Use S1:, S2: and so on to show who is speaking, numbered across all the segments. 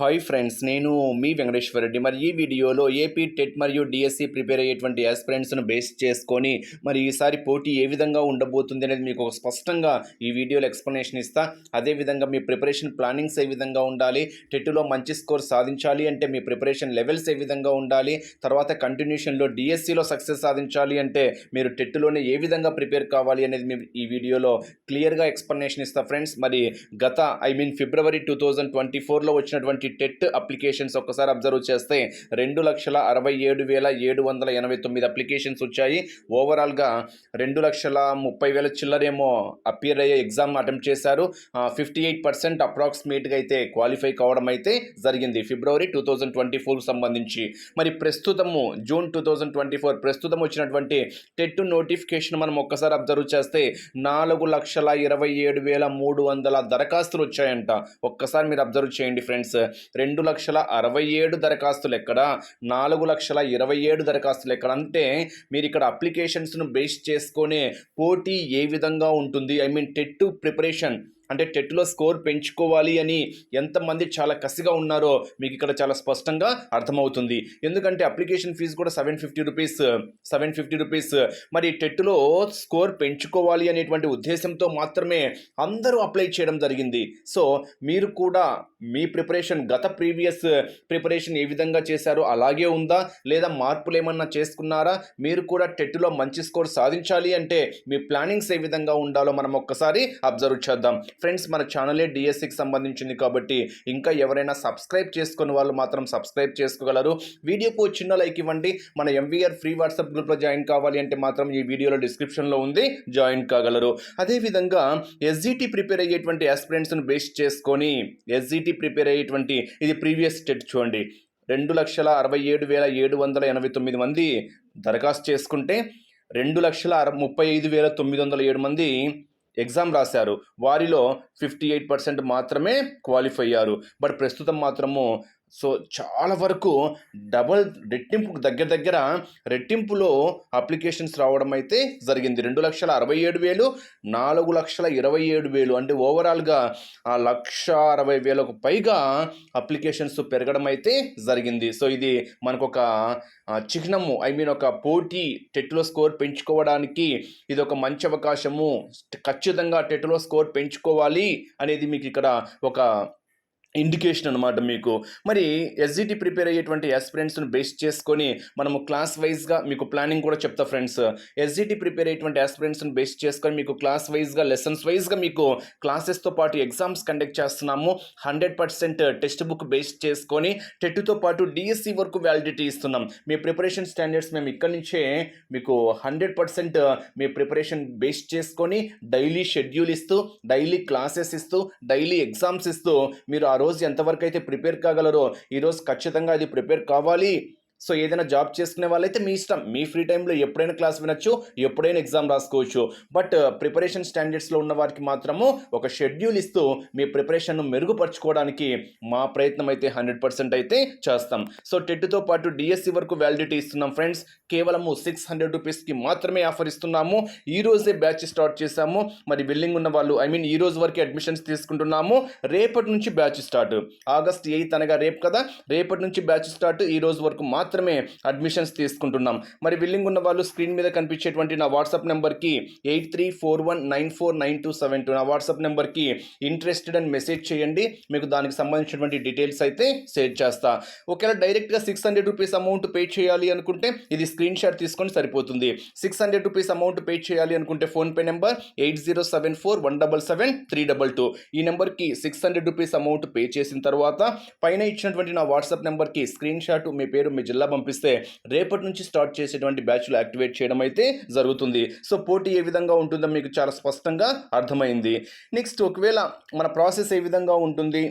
S1: Hi friends నేను మీ వెంకటేశ్వర రెడ్డి. మరి ఈ వీడియోలో ఏపీ టెట్ మరియు డిఎస్సి ప్రిపేర్ అయ్యేటువంటి ఆస్పిరెంట్స్ను బేస్ చేసుకొని మరి ఈసారి పోటీ ఏ విధంగా ఉండబోతుంది అనేది మీకు ఒక స్పష్టంగా ఈ వీడియోలో ఎక్స్ప్లెనేషన్ ఇస్తా. అదేవిధంగా మీ ప్రిపరేషన్ ప్లానింగ్స్ ఏ విధంగా ఉండాలి టెట్లో మంచి స్కోర్ సాధించాలి అంటే మీ ప్రిపరేషన్ లెవెల్స్ ఏ విధంగా ఉండాలి తర్వాత కంటిన్యూషన్లో డిఎస్సిలో సక్సెస్ సాధించాలి అంటే మీరు టెట్లోనే ఏ విధంగా ప్రిపేర్ కావాలి అనేది మీ ఈ వీడియోలో క్లియర్గా ఎక్స్ప్లెనేషన్ ఇస్తా. ఫ్రెండ్స్ మరి గత I mean February two thousand twenty ఫోర్లో వచ్చినటువంటి టెట్ అప్లికేషన్స్ ఒక్కసారి అబ్జర్వ్ చేస్తే రెండు లక్షల అరవై ఏడు వేల ఏడు వందల ఎనభై తొమ్మిది అప్లికేషన్స్ వచ్చాయి. ఓవరాల్గా రెండు లక్షల ముప్పై వేల చిల్లరేమో అపియర్ అయ్యే ఎగ్జామ్ అటెంప్ట్ చేశారు. ఫిఫ్టీ ఎయిట్ పర్సెంట్ అప్రాక్సిమేట్గా అయితే క్వాలిఫై కావడం అయితే జరిగింది. ఫిబ్రవరి టూ థౌజండ్ ట్వంటీ ఫోర్కి సంబంధించి. మరి ప్రస్తుతము June two thousand twenty four ప్రస్తుతం వచ్చినటువంటి టెట్ నోటిఫికేషన్ మనం ఒక్కసారి అబ్జర్వ్ చేస్తే నాలుగు లక్షల ఇరవై ఏడు వేల మూడు వందల దరఖాస్తులు వచ్చాయంట. ఒక్కసారి మీరు అబ్జర్వ్ చేయండి ఫ్రెండ్స్. రెండు లక్షల అరవై ఏడు దరఖాస్తులు ఎక్కడ నాలుగు లక్షల ఇరవై ఏడు దరఖాస్తులు ఎక్కడ అంటే మీరు ఇక్కడ అప్లికేషన్స్ను బేస్ చేసుకొని పోటీ ఏ విధంగా ఉంటుంది? ఐ మీన్ టెట్ ప్రిపరేషన్ అంటే టెట్లో స్కోర్ పెంచుకోవాలి అని ఎంతమంది చాలా కసిగా ఉన్నారో మీకు ఇక్కడ చాలా స్పష్టంగా అర్థమవుతుంది. ఎందుకంటే అప్లికేషన్ ఫీజు కూడా seven fifty rupees seven fifty rupees. మరి టెట్లో స్కోర్ పెంచుకోవాలి అనేటువంటి ఉద్దేశంతో మాత్రమే అందరూ అప్లై చేయడం జరిగింది. సో మీరు కూడా మీ ప్రిపరేషన్ గత ప్రీవియస్ ప్రిపరేషన్ ఏ విధంగా చేశారో అలాగే ఉందా? లేదా మార్పులు ఏమన్నా చేసుకున్నారా? మీరు కూడా టెట్లో మంచి స్కోర్ సాధించాలి అంటే మీ ప్లానింగ్స్ ఏ విధంగా ఉండాలో మనం ఒక్కసారి అబ్జర్వ్ చేద్దాం. ఫ్రెండ్స్ మన ఛానలే డిఎస్సికి సంబంధించింది కాబట్టి ఇంకా ఎవరైనా సబ్స్క్రైబ్ చేసుకున్న వాళ్ళు మాత్రం సబ్స్క్రైబ్ చేసుకోగలరు. వీడియోకు చిన్న లైక్ ఇవ్వండి. మన ఎంవీఆర్ ఫ్రీ వాట్సాప్ గ్రూప్లో జాయిన్ కావాలి అంటే మాత్రం ఈ వీడియోలో డిస్క్రిప్షన్లో ఉంది. జాయిన్ కాగలరు. అదేవిధంగా ఎస్జిటి ప్రిపేర్ అయ్యేటువంటి ఆస్పిరెంట్స్ను బేస్ చేసుకొని ఎస్జిటి ప్రిపేర్ అయ్యేటువంటి ఇది ప్రీవియస్ స్టేట్ చూడండి. రెండు లక్షల అరవై ఏడు వేల ఏడు వందల ఎనభై తొమ్మిది మంది దరఖాస్తు చేసుకుంటే రెండు లక్షల అర ముప్పై ఐదు వేల తొమ్మిది వందల ఏడు మంది ఎగ్జామ్ రాశారు. వారిలో ఫిఫ్టీ ఎయిట్ పర్సెంట్ మాత్రమే క్వాలిఫై అయ్యారు. బట్ ప్రస్తుతం మాత్రము సో చాలా వరకు డబల్ రెట్టింపు దగ్గర దగ్గర రెట్టింపులో అప్లికేషన్స్ రావడం అయితే జరిగింది. రెండు లక్షల అరవై ఏడు వేలు నాలుగు లక్షల ఇరవై ఏడు వేలు. అంటే ఓవరాల్గా ఆ లక్ష అరవై వేలకు పైగా అప్లికేషన్స్ పెరగడం అయితే జరిగింది. సో ఇది మనకు ఒక చిహ్నము. ఐ మీన్ ఒక పోటీ టెట్లో స్కోర్ పెంచుకోవడానికి ఇది ఒక మంచి అవకాశము. ఖచ్చితంగా టెట్లో స్కోర్ పెంచుకోవాలి అనేది మీకు ఇక్కడ ఒక ఇండికేషన్ అనమాట మీకు. మరి ఎస్జిటి ప్రిపేర్ అయ్యేటువంటి ఆస్పిరెంట్స్ను బేస్ చేసుకొని మనము క్లాస్ వైజ్గా మీకు ప్లానింగ్ కూడా చెప్తా ఫ్రెండ్స్ ఎస్జిటి ప్రిపేర్ అయ్యేటువంటి ఆస్పిరెంట్స్ను బేస్ చేసుకొని మీకు క్లాస్ వైజ్గా లెసన్స్ వైజ్గా మీకు క్లాసెస్తో పాటు ఎగ్జామ్స్ కండక్ట్ చేస్తున్నాము. Hundred percent text book base చేసుకొని టెట్తో పాటు డిఎస్సి వరకు వ్యాలిడిటీ ఇస్తున్నాం. మీ ప్రిపరేషన్ స్టాండర్డ్స్ మేము ఇక్కడ నుంచే మీకు హండ్రెడ్ పర్సెంట్ మీ ప్రిపరేషన్ బేస్ చేసుకొని డైలీ షెడ్యూల్ ఇస్తూ డైలీ క్లాసెస్ ఇస్తూ డైలీ ఎగ్జామ్స్ ఇస్తూ మీరు ఆ రోజు ఎంతవరకు అయితే ప్రిపేర్ కాగలరో ఈరోజు ఖచ్చితంగా అది ప్రిపేర్ కావాలి. సో ఏదైనా జాబ్ చేసుకునే వాళ్ళైతే మీ ఇష్టం. మీ ఫ్రీ టైంలో ఎప్పుడైనా క్లాస్ వినొచ్చు ఎప్పుడైనా ఎగ్జామ్ రాసుకోవచ్చు. బట్ ప్రిపరేషన్ స్టాండర్డ్స్లో ఉన్న వారికి మాత్రము ఒక షెడ్యూల్ ఇస్తూ మీ ప్రిపరేషన్ను మెరుగుపరచుకోవడానికి మా ప్రయత్నం అయితే హండ్రెడ్ పర్సెంట్ అయితే చేస్తాం. సో టెట్తో పాటు డిఎస్సి వరకు వ్యాలిడిటీ ఇస్తున్నాం ఫ్రెండ్స్. కేవలము సిక్స్ హండ్రెడ్ రూపీస్కి మాత్రమే ఆఫర్ ఇస్తున్నాము. ఈ రోజే బ్యాచ్ స్టార్ట్ చేశాము. మరి విల్లింగ్ ఉన్న వాళ్ళు ఐ మీన్ ఈ రోజు వరకు అడ్మిషన్స్ తీసుకుంటున్నాము. రేపటి నుంచి బ్యాచ్ స్టార్ట్. ఆగస్ట్ ఎయిత్ అనగా రేపు కదా? రేపటి నుంచి బ్యాచ్ స్టార్ట్. ఈ రోజు వరకు మాత్రం మాత్రమే అడ్మిషన్స్ తీసుకుంటున్నాం. మరి బిల్లింగ్ ఉన్న వాళ్ళు స్క్రీన్ మీద కనిపించేటువంటి నా వాట్సాప్ నెంబర్కి eight three four one nine four nine two seven two నా వాట్సాప్ నెంబర్కి ఇంట్రెస్టెడ్ అని మెసేజ్ చేయండి. మీకు దానికి సంబంధించినటువంటి డీటెయిల్స్ అయితే షేర్ చేస్తా. ఒకవేళ డైరెక్ట్గా six hundred rupees amount pay చేయాలి అనుకుంటే ఇది స్క్రీన్ షాట్ తీసుకొని సరిపోతుంది. Six hundred rupees amount pay చేయాలి అనుకుంటే PhonePe number eight zero seven four one double seven three double two. ఈ నెంబర్కి six hundred rupees amount pay చేసిన తర్వాత పైన ఇచ్చినటువంటి నా వాట్సాప్ నెంబర్కి స్క్రీన్ షాట్ మీ పేరు మీ జిల్లా పంపిస్తే రేపటి నుంచి స్టార్ట్ చేసేటువంటి బ్యాచ్లు యాక్టివేట్ చేయడం అయితే జరుగుతుంది. సో పోటీ ఏ విధంగా ఉంటుందో మీకు చాలా స్పష్టంగా అర్థమైంది. నెక్స్ట్ ఒకవేళ మన ప్రాసెస్ ఏ విధంగా ఉంటుంది?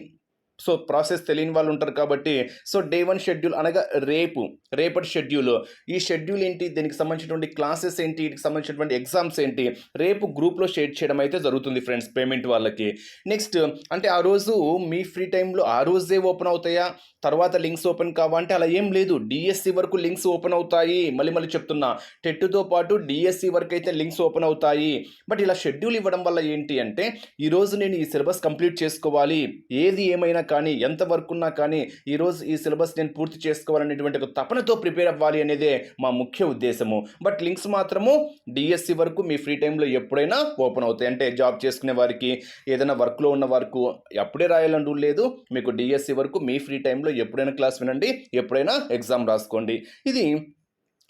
S1: సో ప్రాసెస్ తెలియని వాళ్ళు ఉంటారు కాబట్టి సో డే వన్ షెడ్యూల్ అనగా రేపు రేపటి షెడ్యూల్. ఈ షెడ్యూల్ ఏంటి? దీనికి సంబంధించినటువంటి క్లాసెస్ ఏంటి? వీటికి సంబంధించినటువంటి ఎగ్జామ్స్ ఏంటి? రేపు గ్రూప్లో షేర్ చేయడం అయితే జరుగుతుంది ఫ్రెండ్స్ పేమెంట్ వాళ్ళకి. నెక్స్ట్ అంటే ఆ రోజు మీ ఫ్రీ టైంలో ఆ రోజే ఓపెన్ అవుతాయా? తర్వాత లింక్స్ ఓపెన్ కావంటే అలా ఏం లేదు. డిఎస్సి వరకు లింక్స్ ఓపెన్ అవుతాయి. మళ్ళీ మళ్ళీ చెప్తున్నా. టెట్తో పాటు డిఎస్సి వరకు అయితే లింక్స్ ఓపెన్ అవుతాయి. బట్ ఇలా షెడ్యూల్ ఇవ్వడం వల్ల ఏంటి అంటే ఈరోజు నేను ఈ సిలబస్ కంప్లీట్ చేసుకోవాలి. ఏది ఏమైనా కానీ ఎంత వర్క్ ఉన్నా కానీ ఈరోజు ఈ సిలబస్ నేను పూర్తి చేసుకోవాలనేటువంటి ఒక తపనతో ప్రిపేర్ అవ్వాలి అనేదే మా ముఖ్య ఉద్దేశము. బట్ లింక్స్ మాత్రము డిఎస్సి వరకు మీ ఫ్రీ టైంలో ఎప్పుడైనా ఓపెన్ అవుతాయి. అంటే జాబ్ చేసుకునే వారికి ఏదైనా వర్క్లో ఉన్న వరకు అప్పుడే రాయాలని రూల్ లేదు. మీకు డిఎస్సి వరకు మీ ఫ్రీ టైంలో ఎప్పుడైనా క్లాస్ వినండి ఎప్పుడైనా ఎగ్జామ్ రాసుకోండి. ఇది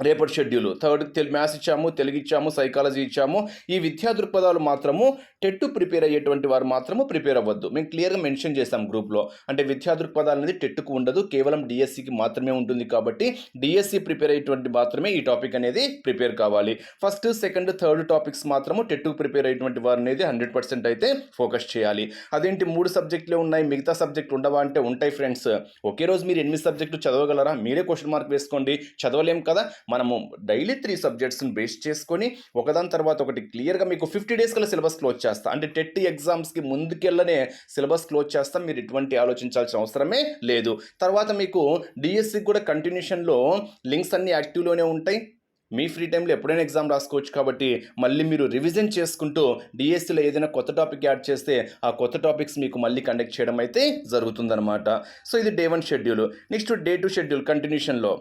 S1: రేపటి షెడ్యూల్. థర్డ్ తెలుగు మ్యాథ్స్ ఇచ్చాము తెలుగు ఇచ్చాము సైకాలజీ ఇచ్చాము. ఈ విద్యా దృక్పథాలు మాత్రము టెట్ ప్రిపేర్ అయ్యేటువంటి వారు మాత్రము ప్రిపేర్ అవ్వద్దు. మేము క్లియర్గా మెన్షన్ చేస్తాం గ్రూప్లో. అంటే విద్యా దృక్పథాలు అనేది టెట్కు ఉండదు కేవలం డిఎస్సికి మాత్రమే ఉంటుంది కాబట్టి డిఎస్సి ప్రిపేర్ అయ్యేటువంటి మాత్రమే ఈ టాపిక్ అనేది ప్రిపేర్ కావాలి. ఫస్ట్ సెకండ్ థర్డ్ టాపిక్స్ మాత్రము టెట్కు ప్రిపేర్ అయ్యేటువంటి వారు అనేది హండ్రెడ్ పర్సెంట్ అయితే ఫోకస్ చేయాలి. అదేంటి మూడు సబ్జెక్టులే ఉన్నాయి మిగతా సబ్జెక్టు ఉండవా అంటే ఉంటాయి ఫ్రెండ్స్. ఒకే రోజు మీరు ఎనిమిది సబ్జెక్టులు చదవగలరా? మీరే క్వశ్చన్ మార్క్ వేసుకోండి. చదవలేం కదా? మనము డైలీ త్రీ సబ్జెక్ట్స్ని బేస్ చేసుకొని ఒకదాని తర్వాత ఒకటి క్లియర్గా మీకు ఫిఫ్టీ డేస్ కల్లా సిలబస్ క్లోజ్ చేస్తా. అంటే టెట్ ఎగ్జామ్స్కి ముందుకెళ్ళనే సిలబస్ క్లోజ్ చేస్తాం. మీరు ఎటువంటి ఆలోచించాల్సిన అవసరమే లేదు. తర్వాత మీకు డిఎస్సికి కూడా కంటిన్యూషన్లో లింక్స్ అన్నీ యాక్టివ్లోనే ఉంటాయి. మీ ఫ్రీ టైంలో ఎప్పుడైనా ఎగ్జామ్ రాసుకోవచ్చు కాబట్టి మళ్ళీ మీరు రివిజన్ చేసుకుంటూ డిఎస్సిలో ఏదైనా కొత్త టాపిక్ యాడ్ చేస్తే ఆ కొత్త టాపిక్స్ మీకు మళ్ళీ కండక్ట్ చేయడం అయితే జరుగుతుందన్నమాట. సో ఇది day one schedule next day two schedule కంటిన్యూషన్లో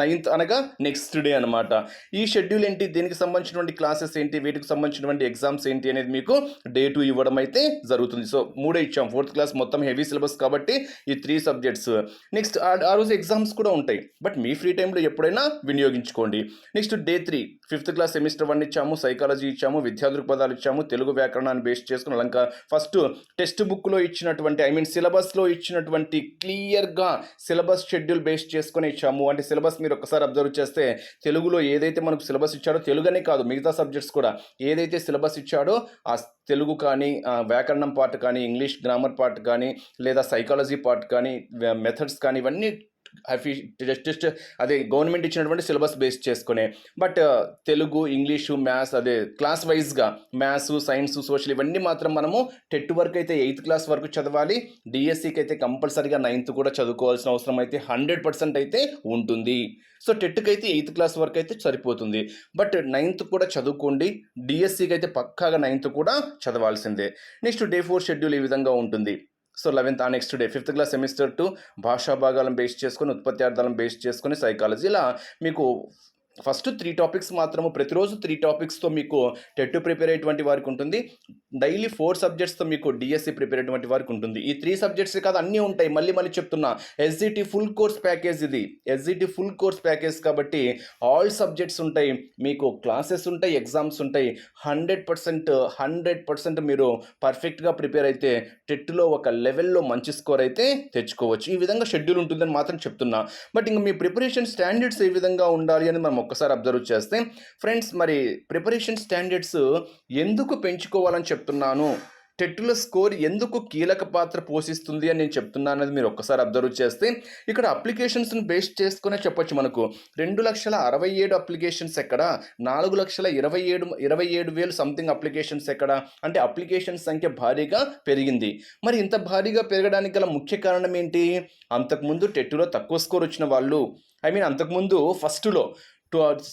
S1: ninth అనగా నెక్స్ట్ డే అనమాట ఈ షెడ్యూల్ ఏంటి? దీనికి సంబంధించినటువంటి క్లాసెస్ ఏంటి? వీటికి సంబంధించినటువంటి ఎగ్జామ్స్ ఏంటి అనేది మీకు డే టూ ఇవ్వడం అయితే జరుగుతుంది. సో మూడే ఇచ్చాం. ఫోర్త్ క్లాస్ మొత్తం హెవీ సిలబస్ కాబట్టి ఈ త్రీ సబ్జెక్ట్స్. నెక్స్ట్ ఆ రోజు ఎగ్జామ్స్ కూడా ఉంటాయి. బట్ మీ ఫ్రీ టైంలో ఎప్పుడైనా వినియోగించుకోండి. Next day three fifth class semester one ఇచ్చాము సైకాలజీ ఇచ్చాము విద్యా దృక్పథాలు ఇచ్చాము తెలుగు వ్యాకరణాన్ని బేస్ చేసుకుని అలంక ఫస్ట్ టెక్స్ట్ బుక్లో ఇచ్చినటువంటి ఐ మీన్ సిలబస్లో ఇచ్చినటువంటి క్లియర్గా సిలబస్ షెడ్యూల్ బేస్ చేసుకొని ఇచ్చాము. అంటే సిలబస్ మీరు ఒకసారి అబ్జర్వ్ చేస్తే తెలుగులో ఏదైతే మనకు సిలబస్ ఇచ్చాడో తెలుగనే కాదు మిగతా సబ్జెక్ట్స్ కూడా ఏదైతే సిలబస్ ఇచ్చాడో ఆ తెలుగు కానీ వ్యాకరణం పార్ట్ కానీ ఇంగ్లీష్ గ్రామర్ పార్ట్ కానీ లేదా సైకాలజీ పార్ట్ కానీ మెథడ్స్ కానీ ఇవన్నీ అఫీ జస్ట్ జస్ట్ అదే గవర్నమెంట్ ఇచ్చినటువంటి సిలబస్ బేస్ చేసుకునే. But uh, Telugu English maths అదే క్లాస్ వైజ్గా మ్యాథ్స్ సైన్స్ సోషల్ ఇవన్నీ మాత్రం మనము టెట్ వరకు అయితే ఎయిత్ క్లాస్ వరకు చదవాలి. డిఎస్సికి అయితే కంపల్సరీగా నైన్త్ కూడా చదువుకోవాల్సిన అవసరం అయితే హండ్రెడ్ పర్సెంట్ అయితే ఉంటుంది. సో టెట్కి అయితే ఎయిత్ క్లాస్ వరకు అయితే సరిపోతుంది. బట్ నైన్త్ కూడా చదువుకోండి. డిఎస్సికి అయితే పక్కాగా నైన్త్ కూడా చదవాల్సిందే. నెక్స్ట్ డే ఫోర్ షెడ్యూల్ ఈ విధంగా ఉంటుంది. సో లెవెన్త్ ఆ next day fifth class semester two భాషా భాగాలను బేస్ చేసుకొని ఉత్పత్తి బేస్ చేసుకొని సైకాలజీ. ఇలా మీకు ఫస్ట్ త్రీ టాపిక్స్ మాత్రము ప్రతిరోజు త్రీ టాపిక్స్తో మీకు టెట్ ప్రిపేర్ అయ్యేటువంటి వారికి ఉంటుంది. డైలీ ఫోర్ సబ్జెక్ట్స్తో మీకు డిఎస్సి ప్రిపేర్ అయ్యేటువంటి వారికి ఉంటుంది. ఈ త్రీ సబ్జెక్ట్స్ కాదు అన్నీ ఉంటాయి. మళ్ళీ మళ్ళీ చెప్తున్నా ఎస్జిటి ఫుల్ కోర్స్ ప్యాకేజ్ ఇది. ఎస్జిటి ఫుల్ కోర్స్ ప్యాకేజ్ కాబట్టి ఆల్ సబ్జెక్ట్స్ ఉంటాయి. మీకు క్లాసెస్ ఉంటాయి ఎగ్జామ్స్ ఉంటాయి. హండ్రెడ్ పర్సెంట్ హండ్రెడ్ పర్సెంట్ మీరు పర్ఫెక్ట్గా ప్రిపేర్ అయితే టెట్లో ఒక లెవెల్లో మంచి స్కోర్ అయితే తెచ్చుకోవచ్చు. ఈ విధంగా షెడ్యూల్ ఉంటుందని మాత్రం చెప్తున్నా. బట్ ఇంక మీ ప్రిపరేషన్ స్టాండర్డ్స్ ఏ విధంగా ఉండాలి అని మనం ఒక్కసారి అబ్జర్వ్ చేస్తే ఫ్రెండ్స్ మరి ప్రిపరేషన్ స్టాండర్డ్స్ ఎందుకు పెంచుకోవాలని చెప్తున్నాను? టెట్టుల స్కోర్ ఎందుకు కీలక పాత్ర పోషిస్తుంది అని నేను చెప్తున్నాను అనేది మీరు ఒక్కసారి అబ్జర్వ్ చేస్తే ఇక్కడ అప్లికేషన్స్ని బేస్ చేసుకునే చెప్పొచ్చు మనకు. రెండు లక్షల అరవై ఏడు అప్లికేషన్స్ ఎక్కడ? నాలుగు లక్షల ఇరవై ఏడు ఇరవై ఏడు వేలు సంథింగ్ అప్లికేషన్స్ ఎక్కడ? అంటే అప్లికేషన్ సంఖ్య భారీగా పెరిగింది. మరి ఇంత భారీగా పెరగడానికి గల ముఖ్య కారణం ఏంటి? అంతకుముందు టెట్టులో తక్కువ స్కోర్ వచ్చిన వాళ్ళు ఐ మీన్ అంతకుముందు ఫస్ట్లో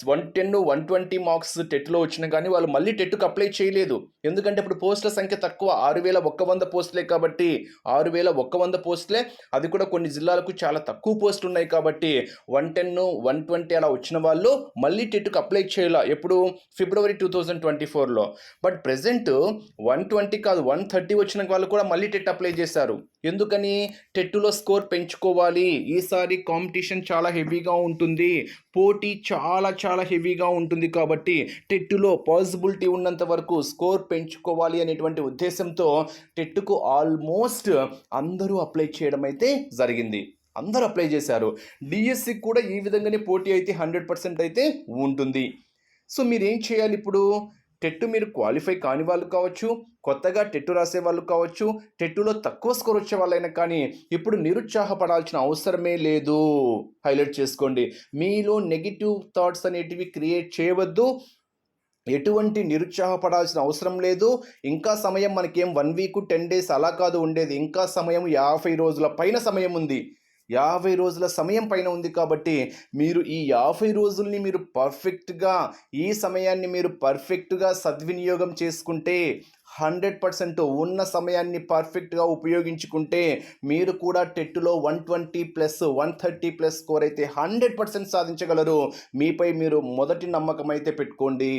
S1: one ten one twenty marks టెట్లో వచ్చినా కానీ వాళ్ళు మళ్ళీ టెట్కు అప్లై చేయలేదు. ఎందుకంటే ఇప్పుడు పోస్టుల సంఖ్య తక్కువ. ఆరు వేల ఒక్క వంద పోస్టులే కాబట్టి ఆరు వేల ఒక్క వంద పోస్టులే. అది కూడా కొన్ని జిల్లాలకు చాలా తక్కువ పోస్టులు ఉన్నాయి కాబట్టి వన్ టెన్ వన్ ట్వంటీ అలా వచ్చిన వాళ్ళు మళ్ళీ టెట్కు అప్లై చేయాల? ఎప్పుడు? ఫిబ్రవరి టూ థౌజండ్ ట్వంటీ ఫోర్లో. బట్ ప్రజెంట్ వన్ ట్వంటీ కాదు వన్ థర్టీ వచ్చిన వాళ్ళు కూడా మళ్ళీ టెట్ అప్లై చేశారు. ఎందుకని టెట్టులో స్కోర్ పెంచుకోవాలి? ఈసారి కాంపిటీషన్ చాలా హెవీగా ఉంటుంది. పోటీ చాలా చాలా హెవీగా ఉంటుంది కాబట్టి టెట్టులో పాసిబిలిటీ ఉన్నంత వరకు స్కోర్ పెంచుకోవాలి అనేటువంటి ఉద్దేశంతో టెట్టుకు ఆల్మోస్ట్ అందరూ అప్లై చేయడం అయితే జరిగింది. అందరూ అప్లై చేశారు. డిఎస్సికి కూడా ఈ విధంగానే పోటీ అయితే హండ్రెడ్ పర్సెంట్ అయితే ఉంటుంది. సో మీరు ఏం చేయాలి ఇప్పుడు? టెట్ మీరు క్వాలిఫై కాని వాళ్ళు కావచ్చు కొత్తగా టెట్టు రాసే వాళ్ళు కావచ్చు టెట్టులో తక్కువ స్కోర్ వచ్చే వాళ్ళైనా కానీ ఇప్పుడు నిరుత్సాహపడాల్సిన అవసరమే లేదు. హైలైట్ చేసుకోండి. మీలో నెగిటివ్ థాట్స్ అనేటివి క్రియేట్ చేయవద్దు. ఎటువంటి నిరుత్సాహపడాల్సిన అవసరం లేదు. ఇంకా సమయం మనకేం వన్ వీక్ టెన్ డేస్ అలా కాదు ఉండేది. ఇంకా సమయం యాభై రోజుల పైన సమయం ఉంది. యాభై రోజుల సమయం పైన ఉంది కాబట్టి మీరు ఈ యాభై రోజుల్ని మీరు పర్ఫెక్ట్గా ఈ సమయాన్ని మీరు పర్ఫెక్ట్గా సద్వినియోగం చేసుకుంటే హండ్రెడ్ పర్సెంట్ ఉన్న సమయాన్ని పర్ఫెక్ట్గా ఉపయోగించుకుంటే మీరు కూడా టెట్లో one twenty plus one thirty plus score అయితే హండ్రెడ్ పర్సెంట్ సాధించగలరు. మీపై మీరు మొదటి నమ్మకం అయితే పెట్టుకోండి.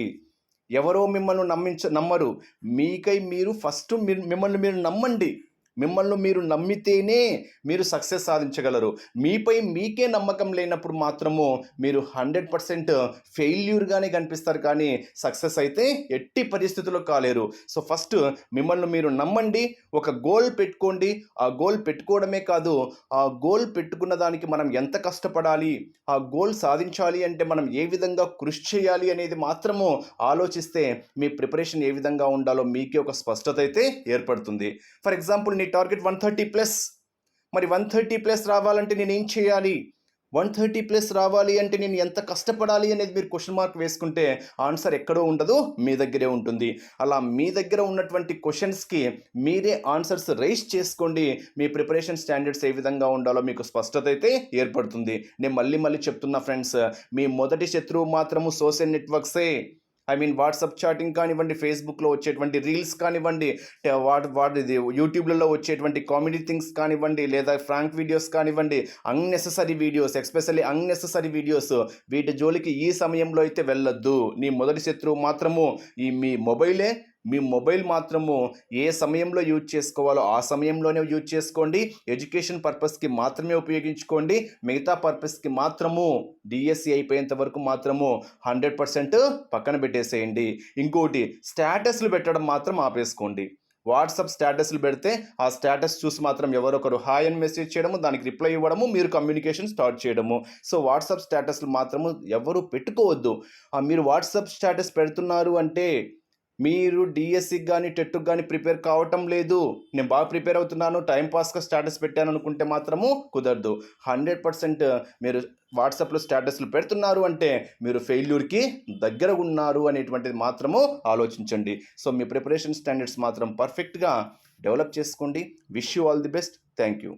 S1: ఎవరో మిమ్మల్ని నమ్మించ నమ్మరు. మీకై మీరు ఫస్ట్ మిమ్మల్ని మీరు నమ్మండి. మిమ్మల్ని మీరు నమ్మితేనే మీరు సక్సెస్ సాధించగలరు. మీపై మీకే నమ్మకం లేనప్పుడు మాత్రము మీరు హండ్రెడ్ పర్సెంట్ ఫెయిల్యూర్గానే కనిపిస్తారు కానీ సక్సెస్ అయితే ఎట్టి పరిస్థితుల్లో కాలేరు. సో ఫస్ట్ మిమ్మల్ని మీరు నమ్మండి ఒక గోల్ పెట్టుకోండి. ఆ గోల్ పెట్టుకోవడమే కాదు ఆ గోల్ పెట్టుకున్న దానికి మనం ఎంత కష్టపడాలి ఆ గోల్ సాధించాలి అంటే మనం ఏ విధంగా కృషి చేయాలి అనేది మాత్రము ఆలోచిస్తే మీ ప్రిపరేషన్ ఏ విధంగా ఉండాలో మీకే ఒక స్పష్టత అయితే ఏర్పడుతుంది. ఫర్ ఎగ్జాంపుల్ నీ టార్గెట్ వన్ థర్టీ ప్లస్. మరి వన్ థర్టీ ప్లస్ రావాలంటే నేను ఏం చేయాలి? వన్ థర్టీ ప్లస్ రావాలి అంటే నేను ఎంత కష్టపడాలి అనేది మీరు క్వశ్చన్ మార్క్ వేసుకుంటే ఆన్సర్ ఎక్కడో ఉండదు మీ దగ్గరే ఉంటుంది. అలా మీ దగ్గర ఉన్నటువంటి క్వశ్చన్స్కి మీరే ఆన్సర్స్ రైస్ చేసుకోండి. మీ ప్రిపరేషన్ స్టాండర్డ్స్ ఏ విధంగా ఉండాలో మీకు స్పష్టత అయితే ఏర్పడుతుంది. నేను మళ్ళీ మళ్ళీ చెప్తున్నా ఫ్రెండ్స్ మీ మొదటి శత్రువు మాత్రము సోషల్ నెట్వర్క్సే. ఐ మీన్ వాట్సాప్ చాటింగ్ కానివ్వండి ఫేస్బుక్లో వచ్చేటువంటి రీల్స్ కానివ్వండి వాట్ వాట్ ఇది యూట్యూబ్లలో వచ్చేటువంటి కామెడీ థింగ్స్ కానివ్వండి లేదా ఫ్రాంక్ వీడియోస్ కానివ్వండి unnecessary videos especially unnecessary videos వీటి జోలికి ఈ సమయంలో అయితే వెళ్ళొద్దు. నీ మొదటి శత్రువు మాత్రము ఈ మీ మొబైలే మీ మొబైల్ మాత్రము ఏ సమయంలో యూజ్ చేసుకోవాలో ఆ సమయంలోనే యూజ్ చేసుకోండి. ఎడ్యుకేషన్ పర్పస్కి మాత్రమే ఉపయోగించుకోండి. మిగతా పర్పస్కి మాత్రము డిఎస్సి అయిపోయేంత వరకు మాత్రము హండ్రెడ్ పర్సెంట్ పక్కన పెట్టేసేయండి. ఇంకోటి స్టేటస్లు పెట్టడం మాత్రం ఆపేసుకోండి. వాట్సాప్ స్టేటస్లు పెడితే ఆ స్టేటస్ చూసి మాత్రం ఎవరొకరు హాయ్ అని మెసేజ్ చేయడము దానికి రిప్లై ఇవ్వడము మీరు కమ్యూనికేషన్ స్టార్ట్ చేయడము. సో వాట్సాప్ స్టేటస్లు మాత్రము ఎవరు పెట్టుకోవద్దు. ఆ మీరు వాట్సాప్ స్టేటస్ పెడుతున్నారు అంటే మీరు డిఎస్సికి కానీ టెట్కి కానీ ప్రిపేర్ కావటం లేదు. నేను బాగా ప్రిపేర్ అవుతున్నాను. టైంపాస్గా స్టేటస్ పెట్టాను అనుకుంటే మాత్రము కుదరదు. హండ్రెడ్ పర్సెంట్ మీరు వాట్సాప్లో స్టేటస్లు పెడుతున్నారు అంటే మీరు ఫెయిల్యూర్కి దగ్గర ఉన్నారు అనేటువంటిది మాత్రము ఆలోచించండి. సో మీ ప్రిపరేషన్ స్టాండర్డ్స్ మాత్రం పర్ఫెక్ట్గా డెవలప్ చేసుకోండి. Wish you all the best thank you